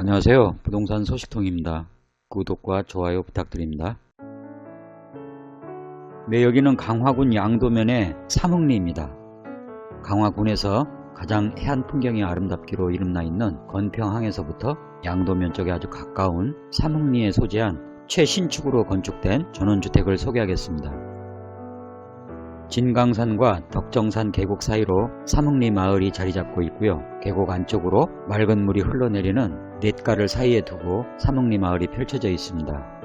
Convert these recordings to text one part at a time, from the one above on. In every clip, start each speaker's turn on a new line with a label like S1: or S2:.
S1: 안녕하세요. 부동산 소식통입니다. 구독과 좋아요 부탁드립니다. 네, 여기는 강화군 양도면의 삼흥리입니다. 강화군에서 가장 해안 풍경이 아름답기로 이름나 있는 건평항에서부터 양도면 쪽에 아주 가까운 삼흥리에 소재한 최신축으로 건축된 전원주택을 소개하겠습니다. 진강산과 덕정산 계곡 사이로 삼흥리 마을이 자리 잡고 있고요. 계곡 안쪽으로 맑은 물이 흘러내리는 냇가를 사이에 두고 삼흥리 마을이 펼쳐져 있습니다.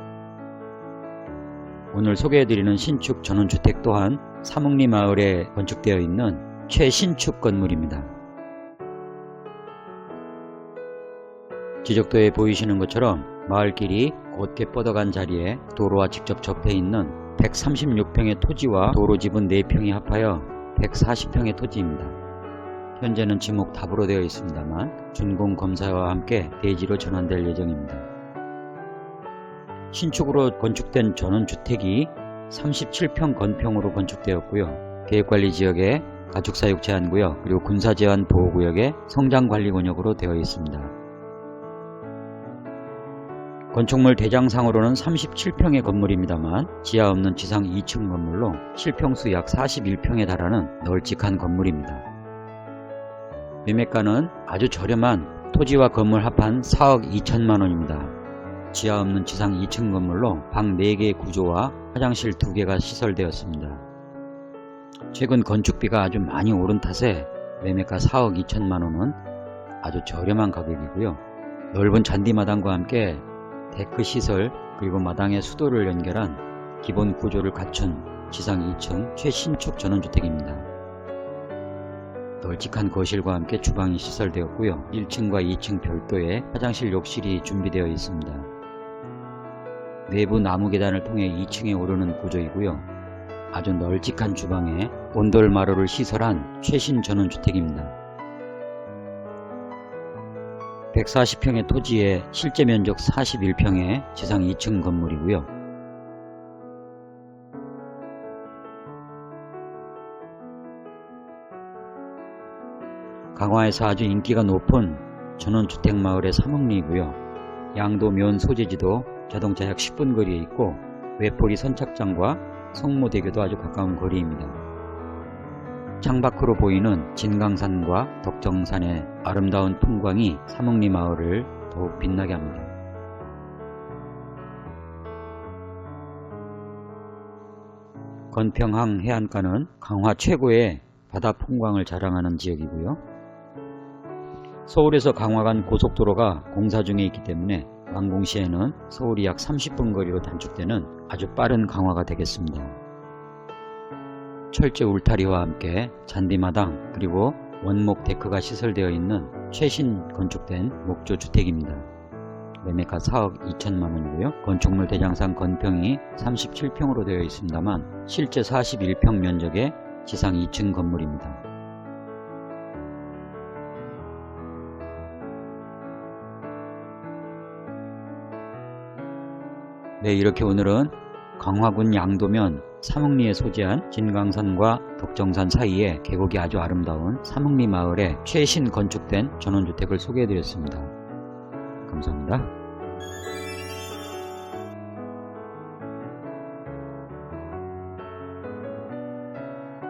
S1: 오늘 소개해드리는 신축 전원주택 또한 삼흥리 마을에 건축되어 있는 최신축 건물입니다. 지적도에 보이시는 것처럼 마을길이 곧게 뻗어간 자리에 도로와 직접 접해 있는 136평의 토지와 도로집은 4평이 합하여 140평의 토지입니다. 현재는 지목 답으로 되어 있습니다만 준공 검사와 함께 대지로 전환될 예정입니다. 신축으로 건축된 전원주택이 37평 건평으로 건축되었고요. 계획관리지역에 가축사육 제한구역 그리고 군사제한 보호구역에 성장관리구역으로 되어 있습니다. 건축물 대장상으로는 37평의 건물입니다만 지하 없는 지상 2층 건물로 실평수 약 41평에 달하는 널찍한 건물입니다. 매매가는 아주 저렴한 토지와 건물 합한 4억 2천만 원입니다. 지하 없는 지상 2층 건물로 방 4개의 구조와 화장실 2개가 시설되었습니다. 최근 건축비가 아주 많이 오른 탓에 매매가 4억 2천만 원은 아주 저렴한 가격이고요. 넓은 잔디마당과 함께 데크 시설 그리고 마당에 수도를 연결한 기본 구조를 갖춘 지상 2층 최신축 전원주택입니다. 널찍한 거실과 함께 주방이 시설되었고요. 1층과 2층 별도의 화장실 욕실이 준비되어 있습니다. 내부 나무 계단을 통해 2층에 오르는 구조이고요. 아주 널찍한 주방에 온돌 마루를 시설한 최신 전원주택입니다. 140평의 토지에 실제 면적 41평의 지상 2층 건물이고요. 강화에서 아주 인기가 높은 전원주택 마을의 삼흥리이고요. 양도면 소재지도 자동차 약 10분 거리에 있고 외포리 선착장과 성모대교도 아주 가까운 거리입니다. 창밖으로 보이는 진강산과 덕정산의 아름다운 풍광이 삼흥리 마을을 더욱 빛나게 합니다. 건평항 해안가는 강화 최고의 바다 풍광을 자랑하는 지역이고요. 서울에서 강화 간 고속도로가 공사 중에 있기 때문에 완공 시에는 서울이 약 30분 거리로 단축되는 아주 빠른 강화가 되겠습니다. 철제 울타리와 함께 잔디마당 그리고 원목 데크가 시설되어 있는 최신 건축된 목조 주택입니다. 매매가 4억 2천만원이고요. 건축물 대장상 건평이 37평으로 되어 있습니다만 실제 41평 면적의 지상 2층 건물입니다. 네 이렇게 오늘은 강화군 양도면 삼흥리에 소재한 진강산과 덕정산 사이에 계곡이 아주 아름다운 삼흥리 마을에 최신 건축된 전원주택을 소개해드렸습니다. 감사합니다.